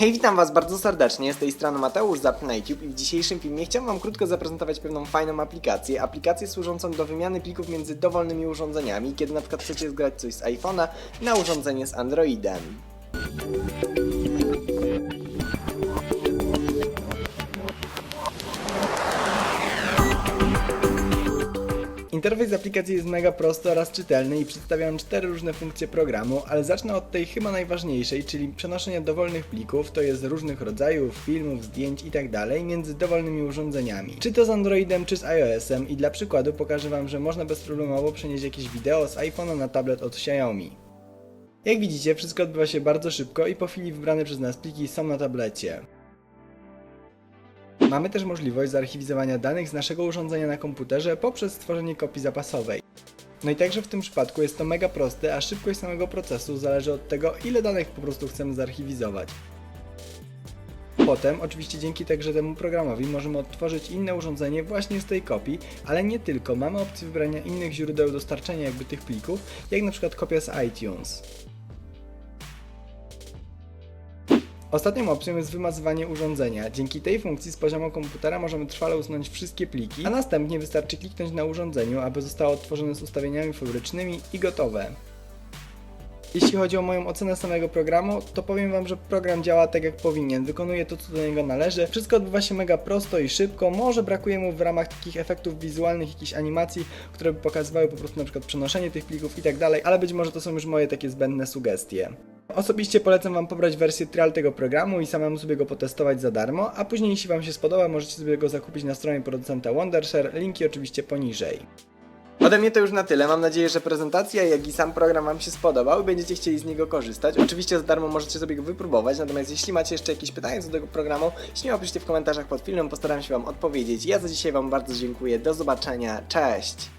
Hej, witam Was bardzo serdecznie, z tej strony Mateusz Zap na YouTube i w dzisiejszym filmie chciałem Wam krótko zaprezentować pewną fajną aplikację, aplikację służącą do wymiany plików między dowolnymi urządzeniami, kiedy na przykład chcecie zgrać coś z iPhone'a na urządzenie z Androidem. Interfejs aplikacji jest mega prosty oraz czytelny i przedstawiam cztery różne funkcje programu, ale zacznę od tej chyba najważniejszej, czyli przenoszenia dowolnych plików, to jest różnych rodzajów, filmów, zdjęć itd. między dowolnymi urządzeniami. Czy to z Androidem, czy z iOS-em i dla przykładu pokażę Wam, że można bezproblemowo przenieść jakieś wideo z iPhone'a na tablet od Xiaomi. Jak widzicie, wszystko odbywa się bardzo szybko i po chwili wybrane przez nas pliki są na tablecie. Mamy też możliwość zarchiwizowania danych z naszego urządzenia na komputerze poprzez stworzenie kopii zapasowej. No i także w tym przypadku jest to mega proste, a szybkość samego procesu zależy od tego, ile danych po prostu chcemy zarchiwizować. Potem, oczywiście dzięki także temu programowi, możemy odtworzyć inne urządzenie właśnie z tej kopii, ale nie tylko, mamy opcję wybrania innych źródeł dostarczenia jakby tych plików, jak na przykład kopia z iTunes. Ostatnią opcją jest wymazywanie urządzenia. Dzięki tej funkcji z poziomu komputera możemy trwale usunąć wszystkie pliki, a następnie wystarczy kliknąć na urządzeniu, aby zostało odtworzone z ustawieniami fabrycznymi i gotowe. Jeśli chodzi o moją ocenę samego programu, to powiem Wam, że program działa tak jak powinien, wykonuje to co do niego należy, wszystko odbywa się mega prosto i szybko, może brakuje mu w ramach takich efektów wizualnych, jakichś animacji, które by pokazywały po prostu na przykład przenoszenie tych plików i tak dalej, ale być może to są już moje takie zbędne sugestie. Osobiście polecam Wam pobrać wersję trial tego programu i samemu sobie go potestować za darmo, a później jeśli Wam się spodoba, możecie sobie go zakupić na stronie producenta Wondershare, linki oczywiście poniżej. Ode mnie to już na tyle. Mam nadzieję, że prezentacja, jak i sam program Wam się spodobał i będziecie chcieli z niego korzystać. Oczywiście za darmo możecie sobie go wypróbować, natomiast jeśli macie jeszcze jakieś pytania co do tego programu, śmiało piszcie w komentarzach pod filmem, postaram się Wam odpowiedzieć. Ja za dzisiaj Wam bardzo dziękuję. Do zobaczenia. Cześć!